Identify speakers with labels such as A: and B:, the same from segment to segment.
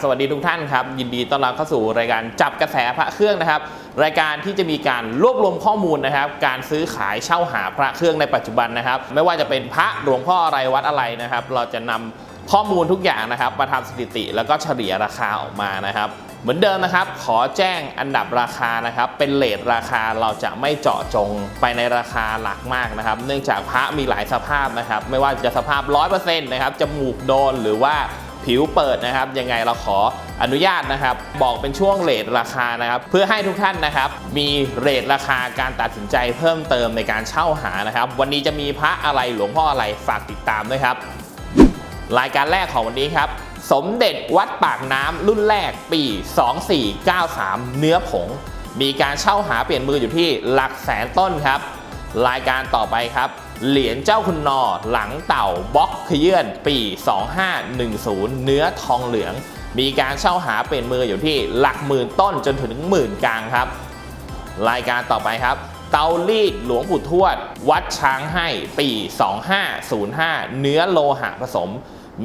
A: สวัสดีทุกท่านครับยินดีต้อนรับเข้าสู่รายการจับกระแสพระเครื่องนะครับ รายการที่จะมีการรวบรวมข้อมูลนะครับ การซื้อขายเช่าหาพระเครื่องในปัจจุบันนะครับ ไม่ว่าจะเป็นพระหลวงพ่ออะไรวัดอะไรนะครับ เราจะนำข้อมูลทุกอย่างนะครับมาทำสถิติแล้วก็เฉลี่ยราคาออกมานะครับ เหมือนเดิมนะครับ ขอแจ้งอันดับราคานะครับ เป็นเลทราคาเราจะไม่เจาะจงไปในราคาหลักมากนะครับ เนื่องจากพระมีหลายสภาพนะครับ ไม่ว่าจะสภาพ 100%นะครับจมูกโดนหรือว่า ผิวเปิดนะครับ ยังไงเราขออนุญาตนะครับ บอกเป็นช่วงเลทราคานะครับ เพื่อให้ทุกท่านนะครับ มีเรทราคาการตัดสินใจเพิ่มเติมในการเช่าหานะครับ วันนี้จะมีพระอะไรหลวงพ่ออะไรฝากติดตามด้วยครับ รายการแรกของวันนี้ครับสมเด็จวัดปากน้ำรุ่นแรกปี 2493 เนื้อผง มีการเช่าหาเปลี่ยนมืออยู่ที่หลักแสนต้นครับ รายการต่อไปครับ เหรียญเจ้าคุณนอหลังเต่าบล็อกขยื่นปี 2510 เนื้อทองเหลือง มีการเช่าหาเปลี่ยนมืออยู่ที่หลักหมื่นต้นจนถึงหมื่นกลางครับ รายการต่อไปครับ เตารีดหลวงปู่ทวด วัดช้างให้ปี 2505 เนื้อโลหะผสม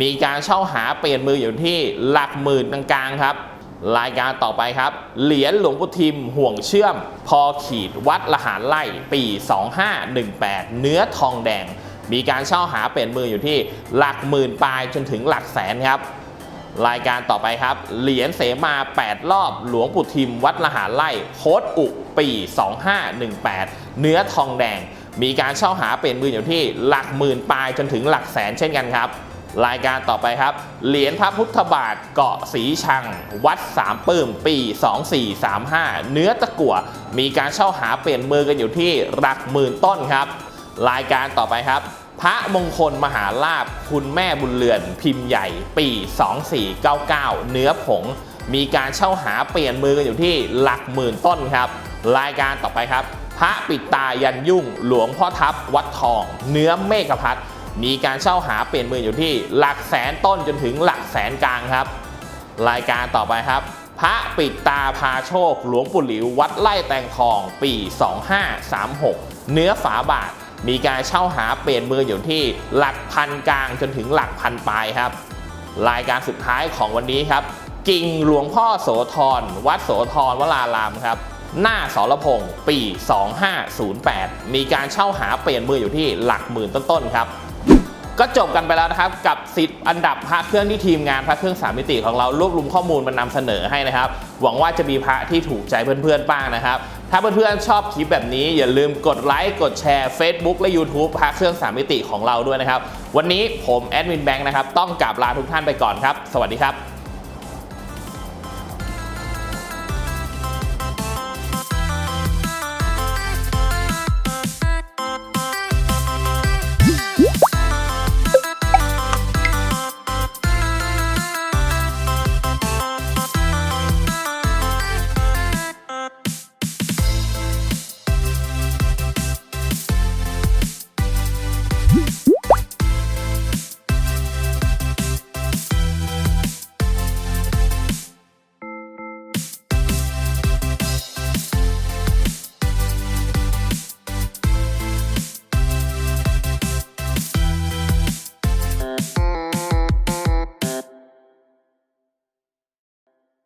A: มีการเช่าหาเปลี่ยนมืออยู่ที่หลักหมื่นกลางๆครับ รายการต่อไปครับ เหรียญหลวงปู่ทิมห่วงเชื่อม พอขีดวัดละหารไล่ปี 2518 เนื้อทองแดง มีการเช่าหาเปลี่ยนมืออยู่ที่หลักหมื่นปลายจนถึงหลักแสนครับ รายการต่อไปครับ เหรียญเสมา 8 รอบหลวงปู่ทิม วัดละหารไล่โคดอุปี 2518 เนื้อทองแดง มีการเช่าหาเปลี่ยนมืออยู่ที่หลักหมื่นปลายจนถึงหลักแสนเช่นกันครับ รายการต่อไปครับ เหรียญพระพุทธบาทเกาะสีชัง วัดสามปื้มปี 2435 เนื้อตะกั่วมีการเช่าหาเปลี่ยนมือกันอยู่ที่หลักหมื่นต้นครับ รายการต่อไปครับ พระมงคลมหาลาภคุณแม่บุญเรือน พิมพ์ใหญ่ปี 2499 เนื้อผง มีการเช่าหาเปลี่ยนมือกันอยู่ที่หลักหมื่นต้นครับ รายการต่อไปครับ พระปิดตายันยุ่งหลวงพ่อทับวัดทอง เนื้อเมฆพัฒ มีการเช่าหาเปลี่ยนมืออยู่ที่หลักแสนต้นจนถึงหลักแสนกลางครับ รายการต่อไปครับ พระปิดตาพาโชค หลวงปู่หลิววัดไล่แตงทองปี 2536 เนื้อฝาบาท มีการเช่าหาเปลี่ยนมืออยู่ที่หลักพันกลางจนถึงหลักพันปลายครับ รายการสุดท้ายของวันนี้ครับ กิ่งหลวงพ่อโสธรวัดโสธรวรารามครับหน้าสรพงศ์ปี 2508 มีการเช่าหาเปลี่ยนมืออยู่ที่หลักหมื่นต้นๆครับ ก็จบกันไปแล้วนะครับ กับ 10 อันดับพระเครื่องที่ทีมงานพระเครื่องสามมิติของเรารวบรวมข้อมูลมานำเสนอให้นะครับ หวังว่าจะมีพระที่ถูกใจเพื่อนๆบ้างนะครับ ถ้าเพื่อนๆชอบคลิปแบบนี้ อย่าลืมกดไลค์กดแชร์ Facebook และ YouTube พระเครื่องสามมิติของเราด้วยนะครับ วันนี้ผมแอดมินแบงค์นะครับต้องกราบลาทุกท่านไปก่อนครับ สวัสดีครับ